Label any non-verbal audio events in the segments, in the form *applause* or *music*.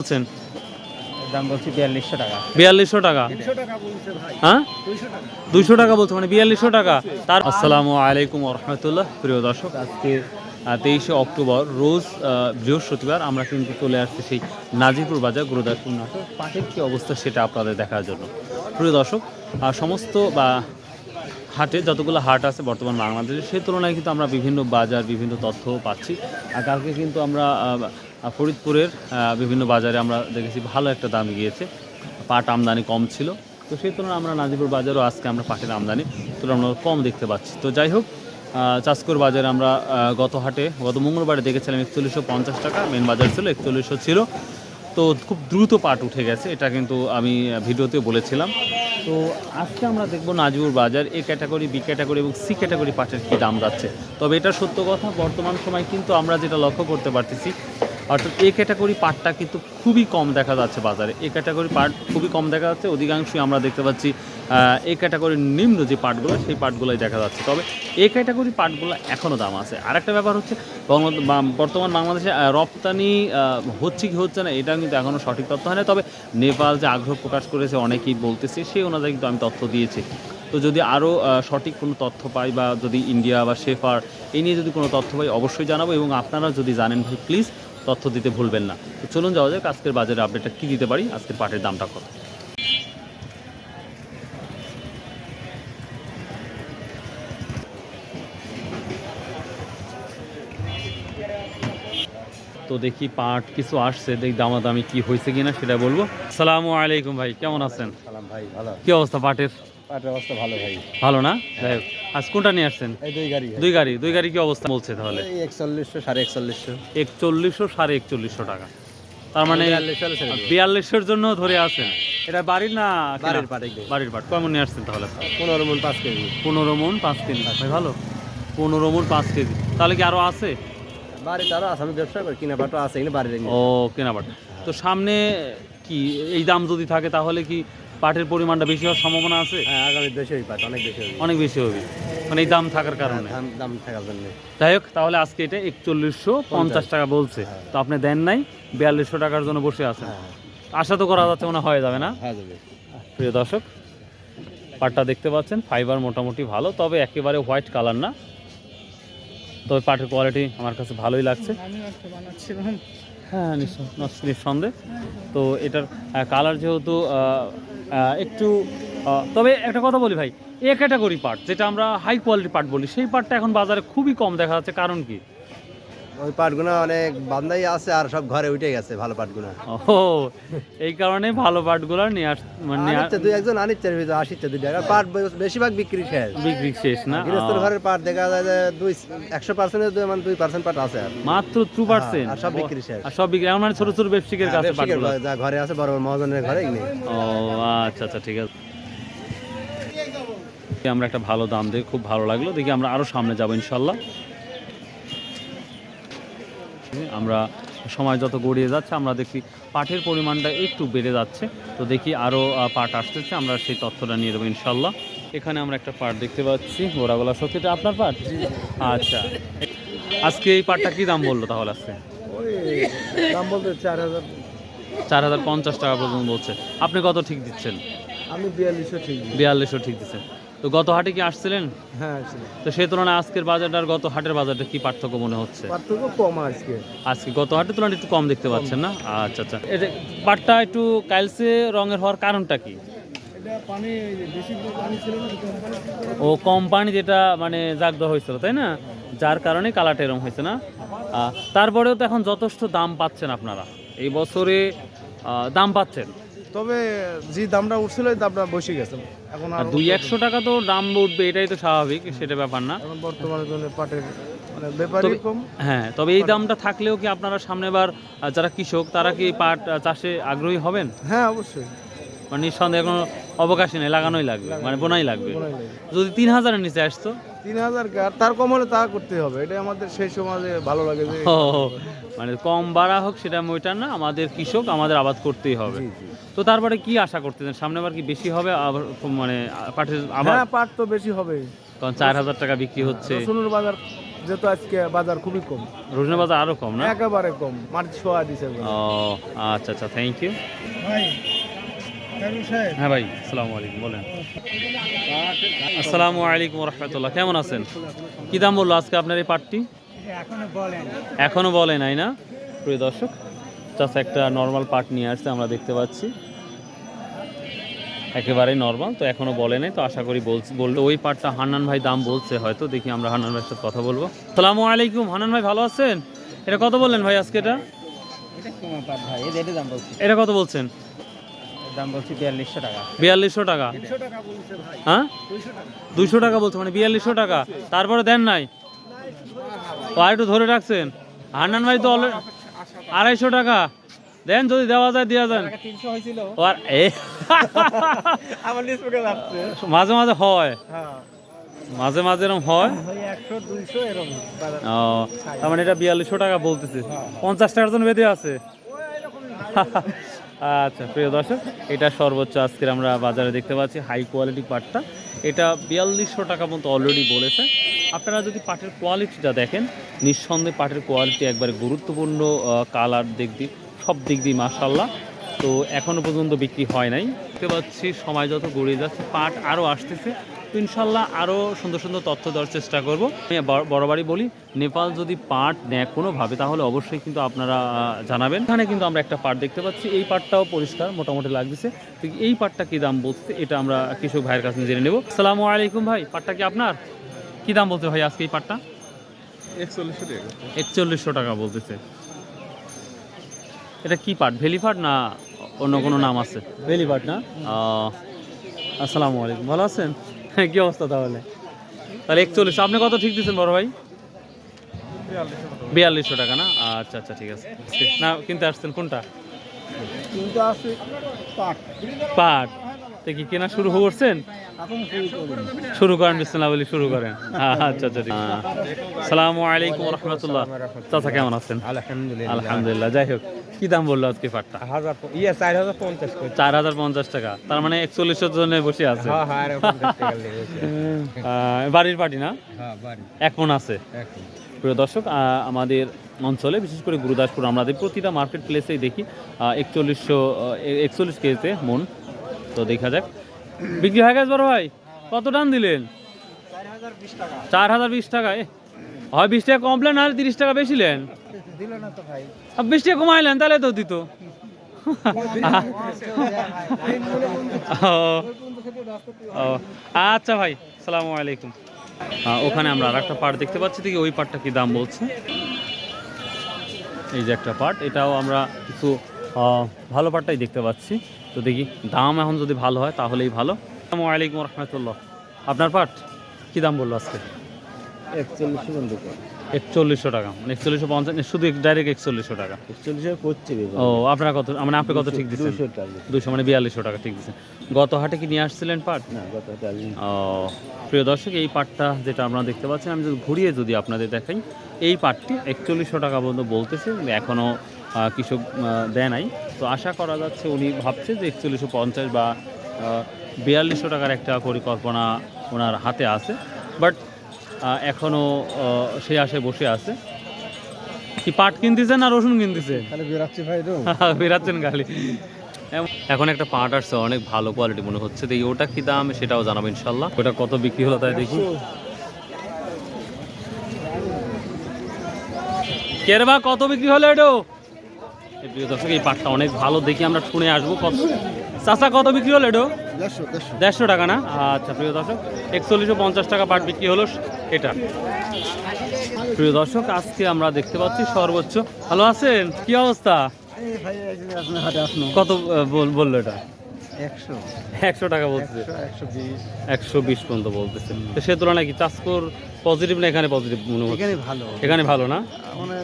বলছেন? দাম বলছি বিয়াল্লিশশো টাকা। বিয়াল্লিশশো টাকা? হ্যাঁ? দুইশো টাকা। বলছো মানে বিয়াল্লিশশো টাকা। তার আসসালামু আলাইকুম রহমতুল্লাহ প্রিয় দর্শক আজকে তেইশে অক্টোবর রোজ বৃহস্পতিবার আমরা কিন্তু চলে আসছি সেই নাজিপুর বাজার গুরুদাসপুর নাটক। পাটের কী অবস্থা সেটা আপনাদের দেখার জন্য। প্রিয় দর্শক সমস্ত বা হাটে যতগুলো হাট আছে বর্তমান বাংলাদেশে সেই তুলনায় কিন্তু আমরা বিভিন্ন বাজার বিভিন্ন তথ্য পাচ্ছি। আর কালকে কিন্তু আমরা ফরিদপুরের বিভিন্ন বাজারে আমরা দেখেছি ভালো একটা দাম গিয়েছে। পাট আমদানি কম ছিল। তো সেই তুলনায় আমরা নাজিপুর বাজারও আজকে আমরা পাটের আমদানি তুলনামূলক কম দেখতে পাচ্ছি। তো যাই হোক চাষকর বাজারে আমরা গত হাটে, গত মঙ্গলবারে দেখেছিলাম একচল্লিশশো পঞ্চাশ টাকা মেন বাজার ছিল একচল্লিশশো ছিল। তো খুব দ্রুত পাট উঠে গেছে, এটা কিন্তু আমি ভিডিওতেও বলেছিলাম। তো আজকে আমরা দেখব Naziur Bazar A category, B category এবং সি ক্যাটাগরি পাটের কী দাম যাচ্ছে। তবে এটা সত্য কথা, বর্তমান সময় কিন্তু আমরা যেটা লক্ষ্য করতে পারতেছি অর্থাৎ এ ক্যাটাগরি পাটটা কিন্তু খুবই কম দেখা যাচ্ছে বাজারে। এ ক্যাটাগরি পাট খুবই কম দেখা যাচ্ছে। অধিকাংশই আমরা দেখতে পাচ্ছি এ ক্যাটাগরির নিম্ন যে পাটগুলো, সেই পাটগুলোই দেখা যাচ্ছে। তবে এ ক্যাটাগরি পাটগুলো এখনও দাম আছে। আরেকটা ব্যাপার হচ্ছে বর্তমান বাংলাদেশে রপ্তানি হচ্ছে কি হচ্ছে না, এটা কিন্তু এখনও সঠিক তথ্য হয় না। তবে নেপাল যে আগ্রহ প্রকাশ করেছে, অনেকেই বলতেছে, সেই অনুযায়ী কিন্তু আমি তথ্য দিয়েছি। তো যদি আরও সঠিক কোনো তথ্য পাই বা যদি ইন্ডিয়া বা শেফার এই নিয়ে যদি কোনো তথ্য পাই, অবশ্যই জানাব এবং আপনারা যদি জানেন ভাই প্লিজ তথ্য দিতে ভুলবেন না। তো চলুন যাওয়া যাক আজকের বাজারে আপডেটটা কী দিতে পারি আজকের পাটের দামটা কত? তো দেখি পাট কিছু আসছে দেখি দামাদামি কি হয়েছে কিনা সেটা বলব। সালামু আলাইকুম ভাই কেমন আছেন? সালাম ভাই ভালো কি অবস্থা পাটের? পাটের অবস্থা ভালো ভাই। ভালো না? যাই হোক। আজ কোনটা নিয়ে আসছেন? এই দুই গাড়ি। দুই গাড়ি। দুই গাড়ি কি অবস্থা বলছে তাহলে? একচল্লিশশো সাড়ে একচল্লিশশো। একচল্লিশশো সাড়ে একচল্লিশশো টাকা। তার মানে জন্য ধরে আছেন। এটা বাড়ির না বাড়ির পাট বাড়ির পাট। কেমন নিয়ে আসছেন তাহলে? পনেরো মন পাঁচ কেজি। পনেরো মন পাঁচ কেজি। ভাই ভালো। পনেরো মন পাঁচ কেজি। তাহলে কি আরও আছে? বাড়িতে আরও আছে আমি ব্যবসা করি। কিনা পাটও আছে এখানে বাড়ির ও কেনা পাট। তো সামনে কি এই দাম যদি থাকে তাহলে কি পাটের পরিমাণটা বেশি হওয়ার সম্ভাবনা আছে? হ্যাঁ আগামী বেশি পাট অনেক বেশি হই অনেক বেশি হবে। মানে এই দাম থাকার কারণে। দাম দাম থাকার জন্য। যাই হোক তাহলে আজকে এটা একচল্লিশশো পঞ্চাশ টাকা বলছে। তো আপনি দেন নাই বিয়াল্লিশশো টাকার জন্য বসে আছেন। হ্যাঁ আশা তো করা যাচ্ছে মনে হয়ে যাবে না? প্রিয় দর্শক পাটটা দেখতে পাচ্ছেন ফাইবার মোটামুটি ভালো তবে একেবারে হোয়াইট কালার না। তবে পাটের কোয়ালিটি আমার কাছে ভালোই লাগছে। হ্যাঁ নিঃসন্দেহে। তো এটার কালার যেহেতু একটু তবে একটা কথা বলি ভাই, এ ক্যাটাগরি পার্ট যেটা আমরা হাই কোয়ালিটি পার্ট বলি, সেই পার্টটা এখন বাজারে খুবই কম দেখা যাচ্ছে। কারণ কি? ওই পাটগুলো অনেক বান্ধাই আছে আর সব ঘরে উঠে গেছে ভালো পাটগুলো। ও এই কারণে ভালো পাটগুলো নিয়ে আস মানে নিয়ে আনিচ্ছে দুই একজন আনিচ্ছে ভিতরে আসিচ্ছে দুই টাকা পাট বেশিরভাগ বিক্রি শেষ। বিক্রি শেষ না? গৃহস্থর ঘরের পাট দেখা যায় যে দুই একশো পার্সেন্টের মানে দুই পার্সেন্ট পাট আছে আর। মাত্র টু পার্সেন্ট? আর সব বিক্রি শেষ। আর সব বিক্রি এখন মানে ছোট ছোট ব্যবসায়িকের হ্যাঁ, কাছে পাটগুলো। যা ঘরে আছে বড় বড় মহাজনের ঘরে নেই ও আচ্ছা আচ্ছা ঠিক আছে। আমরা একটা ভালো দাম দেখে খুব ভালো লাগল। দেখি আমরা আরও সামনে যাব ইনশাল্লাহ। আমরা সময় যত গড়িয়ে যাচ্ছে আমরা দেখি পাটের পরিমাণটা একটু বেড়ে যাচ্ছে। তো দেখি আরও পাট আসতেছে আমরা সেই তথ্যটা নিয়ে দেবো ইনশাল্লাহ এখানে আমরা একটা পাট দেখতে পাচ্ছি গোড়াগোলা সত্যি এটা আপনার পাট? আচ্ছা। আজকে এই পাটটা কি দাম বলল তাহলে আজকে? দাম বলতে চার হাজার। চার হাজার পঞ্চাশ টাকা পর্যন্ত বলছে। আপনি কত ঠিক দিচ্ছেন? আমি বিয়াল্লিশশো ঠিক বিয়াল্লিশশো ঠিক দিচ্ছেন। তো গত হাটে কি আসছিলেন? হ্যাঁ তো সেই তুলনায় আজকের বাজারটা আর গত হাটের বাজারটা কি পার্থক্য মনে হচ্ছে? পার্থক্য কম আজকে। আজকে গত হাটের তুলনায় একটু কম দেখতে পাচ্ছেন না? আচ্ছা আচ্ছা। এটা পাটটা একটু কালসে রঙের হওয়ার কারণটা কি? ও কোম্পানি যেটা মানে জাগ দেওয়া হয়েছিল তাই না? যার কারণে কালারটা এরকম হয়েছে না? তারপরেও তো এখন যথেষ্ট দাম পাচ্ছেন আপনারা। এই বছরে দাম পাচ্ছেন? তবে যে দামটা উঠছিল ওই দামটা বসে গেছে। এখন আর দুই একশো টাকা তো দাম উঠবে এটাই তো স্বাভাবিক সেটা ব্যাপার না। এখন বর্তমানে জন্য পাটের মানে ব্যাপারই কম। হ্যাঁ তবে এই দামটা থাকলেও কি আপনারা সামনেবার যারা কৃষক তারা কি পাট চাষে আগ্রহী হবেন? হ্যাঁ অবশ্যই। মানে নিঃসন্দেহে কোনো অবকাশই নেই লাগানোই লাগবে মানে বোনাই লাগবে। যদি তিন হাজারের নিচে আসতো? তিন হাজারকে আর তার কম হলে তা করতে হবে এটা আমাদের সেই সমাজে ভালো লাগে যে ও, মানে কম বাড়া হোক সেটা ওইটা না আমাদের কৃষক আমাদের আবাদ করতেই হবে। জি, জি। তো তারপরে কি আশা করতেছেন? সামনেবার কি বেশি হবে আবার মানে পাটের আবার হ্যাঁ পাট তো বেশি হবে। কারণ চার হাজার টাকা বিক্রি হচ্ছে। রসুনের বাজার যেহেতু আজকে বাজার খুবই কম। রসুনের বাজার আরও কম না? একেবারে কম মাটি ছোঁয়া দিছে ও আচ্ছা আচ্ছা থ্যাংক ইউ ভাই হ্যাঁ ভাই আসসালামু আলাইকুম বলেন। আসসালামু আলাইকুম রহমতুল্লাহ কেমন আছেন? কি দাম বলল আজকে আপনার এই পাটটি? এখনও বলে নাই না? প্রিয় দর্শক জাস্ট একটা নর্মাল পাট নিয়ে আসছে আমরা দেখতে পাচ্ছি। একেবারেই নর্মাল তো এখনও বলে নাই তো আশা করি বলছি বলল ওই পাটটা হান্নান ভাই দাম বলছে হয়তো দেখি আমরা হান্নান ভাইয়ের সাথে কথা বলব। সালামু আলাইকুম হান্নান ভাই ভালো আছেন? এটা কত বললেন ভাই আজকে এটা? এটা কত বলছেন? দাম বলছি বিয়াল্লিশশো টাকা। বিয়াল্লিশশো হ্যাঁ? দুইশো টাকা বলছে মানে বিয়াল্লিশশো টাকা। তারপরে দেন নাই? ও একটু ধরে রাখছেন? হান্নান ভাই তো অলরেডি আড়াইশো টাকা। দেন যদি দেওয়া যায় দেওয়া যান। *laughs* মাঝে মাঝে হয়। হ্যাঁ। মাঝে মাঝে এরকম হয়? ও তার মানে এটা বিয়াল্লিশশো টাকা বলতেছে। পঞ্চাশ টাকার জন্য বেঁধে আছে। *laughs* আচ্ছা প্রিয় দর্শক, এটা সর্বোচ্চ আজকের আমরা বাজারে দেখতে পাচ্ছি হাই কোয়ালিটি পাটটা। এটা বিয়াল্লিশশো টাকা মতো অলরেডি বলেছে। আপনারা যদি পাটের কোয়ালিটিটা দেখেন, নিঃসন্দেহে পাটের কোয়ালিটি একবারে গুরুত্বপূর্ণ কালার দিক দিয়ে, সব দিক দিয়ে মাসাল্লাহ তো এখনও পর্যন্ত বিক্রি হয় নাই। দেখতে পাচ্ছি সময় যত গড়িয়ে যাচ্ছে পাট আরও আসতেছে। তো ইনশাল্লাহ আরও সুন্দর সুন্দর তথ্য দেওয়ার চেষ্টা করব। আমি বার- বরাবরই বলি নেপাল যদি পাট নেয় কোনোভাবে তাহলে অবশ্যই কিন্তু আপনারা জানাবেন। এখানে কিন্তু আমরা একটা পাট দেখতে পাচ্ছি এই পাটটাও পরিষ্কার মোটামুটি লাগতেছে। তো এই পাটটা কী দাম বলছে এটা আমরা কৃষক ভাইয়ের কাছে জেনে নেব। সালামু আলাইকুম ভাই পাটটা কি আপনার? কী দাম বলতে ভাই আজকে এই পাটটা? একচল্লিশশো টাকা। একচল্লিশশো টাকা বলতেছে। এটা কি পাট ভেলি পাট না অন্য কোনো নাম আছে? পাট না? আহ, আসসালামু আলাইকুম। ভালো আছেন? হ্যাঁ কি অবস্থা তাহলে? তাহলে একচল্লিশ। আপনি কত ঠিক দিচ্ছেন বড় ভাই? বিয়াল্লিশশো টাকা না? আচ্ছা আচ্ছা ঠিক আছে। না কিনতে আসছেন কোনটা? পাট। পাট। তো কি কেনা শুরু করছেন? শুরু শুরু করেন বিসমিল্লাহ বলি শুরু করেন। আচ্ছা আচ্ছা ঠিক সালামু আলাইকুম রহমতুল্লাহ। চাচা কেমন আছেন? আলহামদুলিল্লাহ। আলহামদুলিল্লাহ যাই হোক। কি দাম বলল আজকে পাটটা? হাজার ইয়ে চার হাজার পঞ্চাশ চার হাজার পঞ্চাশ টাকা। তার মানে একচল্লিশের জন্য বসে আছে। হ্যাঁ হ্যাঁ বাড়ির পার্টি না? হ্যাঁ বাড়ি। এক মন আছে প্রিয় দর্শক আমাদের অঞ্চলে বিশেষ করে গুরুদাসপুর আমাদের প্রতিটা মার্কেট প্লেসেই দেখি একচল্লিশশো একচল্লিশ কেজিতে মন। তো দেখা যাক। বিক্রি হয়ে গেছে বড় ভাই? কত টান দিলেন? চার হাজার বিশ টাকা। হয় বিশ টাকা কমপ্লেন আর তিরিশ টাকা বেশি নেন। দিল না তো ভাই? টাকা কমাইলেন তাহলে তো দিত। আচ্ছা ভাই সালামু আলাইকুম। ওখানে আমরা আর একটা পার্ট দেখতে পাচ্ছি দেখি ওই পার্টটা কি দাম বলছে। এই যে একটা পার্ট এটাও আমরা কিছু আহ, ভালো পার্টটাই দেখতে পাচ্ছি। তো দেখি দাম এখন যদি ভালো হয় তাহলেই ভালো। আসসালামু আলাইকুম রহমতুল্লাহ। আপনার পার্ট কি দাম বলল আজকে? একচল্লিশশো বন্ধু একচল্লিশশো টাকা। মানে একচল্লিশশো পঞ্চাশ শুধু ডাইরেক্ট একচল্লিশশো টাকা। একচল্লিশশো করছে ও আপনারা কত মানে আপনি কত ঠিক দিচ্ছেন? দুশো মানে বিয়াল্লিশশো টাকা ঠিক দিচ্ছেন। গত হাটে কি নিয়ে আসছিলেন পাট? না গত টাকা ও প্রিয় দর্শক এই পাটটা যেটা আপনারা দেখতে পাচ্ছেন আমি যদি ঘুরিয়ে যদি আপনাদের দেখাই এই পাটটি একচল্লিশশো টাকা পর্যন্ত বলতেছে এখনও কৃষক দেয় নাই। তো আশা করা যাচ্ছে উনি ভাবছে যে একচল্লিশশো পঞ্চাশ বা বিয়াল্লিশশো টাকার একটা পরিকল্পনা ওনার হাতে আছে। বাট এখনও সে আশায় বসে আছে। কি পাট কিনতেছেন না রসুন তো। *laughs* বেরাচ্ছেন খালি। এখন একটা পাট আসছে অনেক ভালো কোয়ালিটি মনে হচ্ছে। দেখি ওটা কি দাম? সেটাও জানাব ইনশাল্লাহ। ওটা কত বিক্রি হলো তাই দেখি। কেরবা কত বিক্রি হলো এটো এই প্রিয় দর্শক এই পাটটা অনেক ভালো দেখি আমরা শুনে আসব। কত চাচা কত বিক্রি হলো এটো দেড়শো টাকা না? আচ্ছা প্রিয় দর্শক একচল্লিশশো পঞ্চাশ টাকা পাট বিক্রি হলো এটা। প্রিয় দর্শক আজকে আমরা দেখতে পাচ্ছি সর্বোচ্চ। ভালো আছেন? কি অবস্থা? কত বলল এটা? একশো। টাকা একশো বিশ। পর্যন্ত বলতেছে। তো সে তুলনায় কি চাষকর পজিটিভ না এখানে পজিটিভ মনে হচ্ছে? এখানে ভালো। এখানে ভালো না? মানে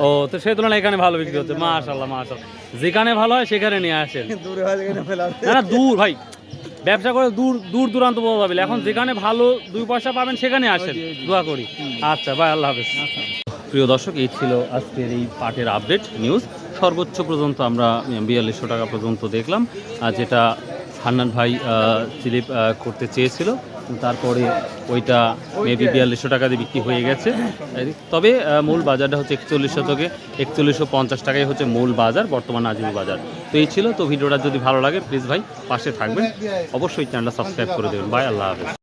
ও, তো সে তুলনায় এখানে ভালো বিক্রি হচ্ছে। মাশাল্লাহ মাশাল্লাহ যেখানে ভালো হয় সেখানে নিয়ে আসেন। *laughs* হয় না না দূর ভাই। ব্যবসা করে দূর দূর দূরান্ত যাবে এখন যেখানে ভালো দুই পয়সা পাবেন সেখানে আসেন। দোয়া করি। আচ্ছা ভাই আল্লাহ হাফেজ। প্রিয় দর্শক এই ছিল আজকের এই পাটের আপডেট নিউজ সর্বোচ্চ পর্যন্ত আমরা বিয়াল্লিশশো টাকা পর্যন্ত দেখলাম। আর যেটা হান্নান ভাই আহ, করতে চেয়েছিল তারপরে ওইটা মেবি বিয়াল্লিশশো টাকা দিয়ে বিক্রি হয়ে গেছে। তবে মূল বাজারটা হচ্ছে একচল্লিশ শতকে একচল্লিশশো পঞ্চাশ টাকায় হচ্ছে মূল বাজার বর্তমান আজিমি বাজার। তো এই ছিল তো ভিডিওটা যদি ভালো লাগে প্লিজ ভাই পাশে থাকবেন। অবশ্যই চ্যানেলটা সাবস্ক্রাইব করে দেবেন। বাই আল্লাহ হাফেজ।